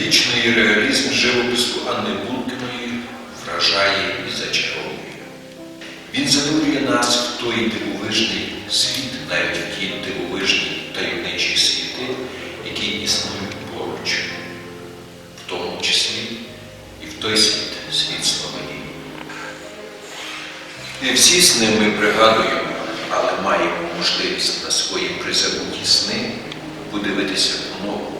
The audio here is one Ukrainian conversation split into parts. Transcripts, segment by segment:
Вічний реалізм живопису Анни Булкіної вражає і зачаровує. Він занурює нас в той дивовижний світ, навіть в ті дивовижні таємничі світи, які існують поруч, в тому числі і в той світ, світ Словенії. Не всі сни ми пригадуємо, але маємо можливість на свої призабуті сни подивитися по-новому, дещо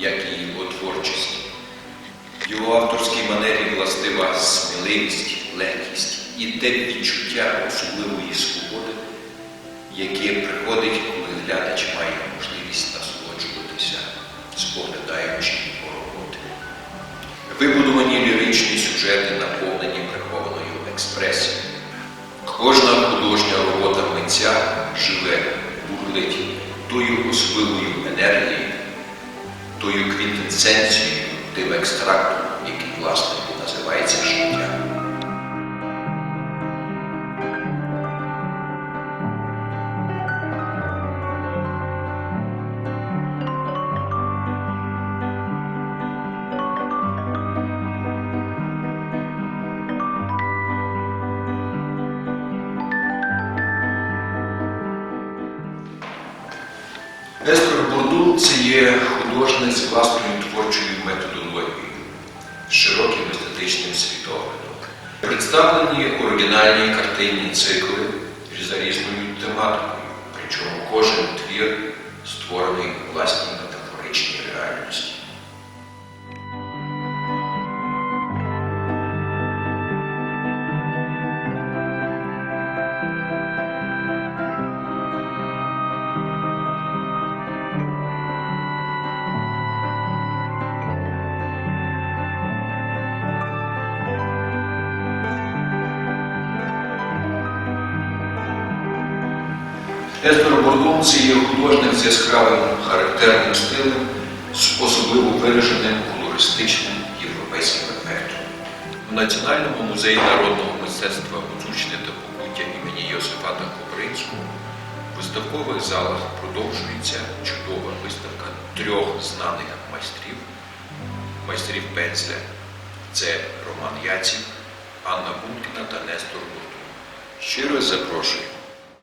як і його творчість. В його авторській манері властива сміливість, легкість і те відчуття особливої свободи, яке приходить, коли глядач має можливість насолоджуватися, споглядаючи його роботи. Вибудовані ліричні сюжети, наповнені прихованою експресією. Кожна художня робота митця живе, бурлить тою особливою енергією, тою квінтесенцією, тим екстрактом, який, власне, називається Нестор Бурдун це є художник з власною творчою методологією, з широким естетичним світоглядом. Представлені оригінальні картинні цикли за різною тематикою, причому кожен твір створений власній метафоричній реальності. Нестор Бурдун це є художник з яскравим характерним стилем, з особливо вираженим колористичним європейським ефектом. У Національному музеї народного мистецтва Гуцульщини та Покуття імені Йосифата Кобринського в виставкових залах продовжується чудова виставка трьох знаних майстрів, майстрів пензля. Це Роман Яців, Анна Бункіна та Нестор Бурдун. Щиро запрошую.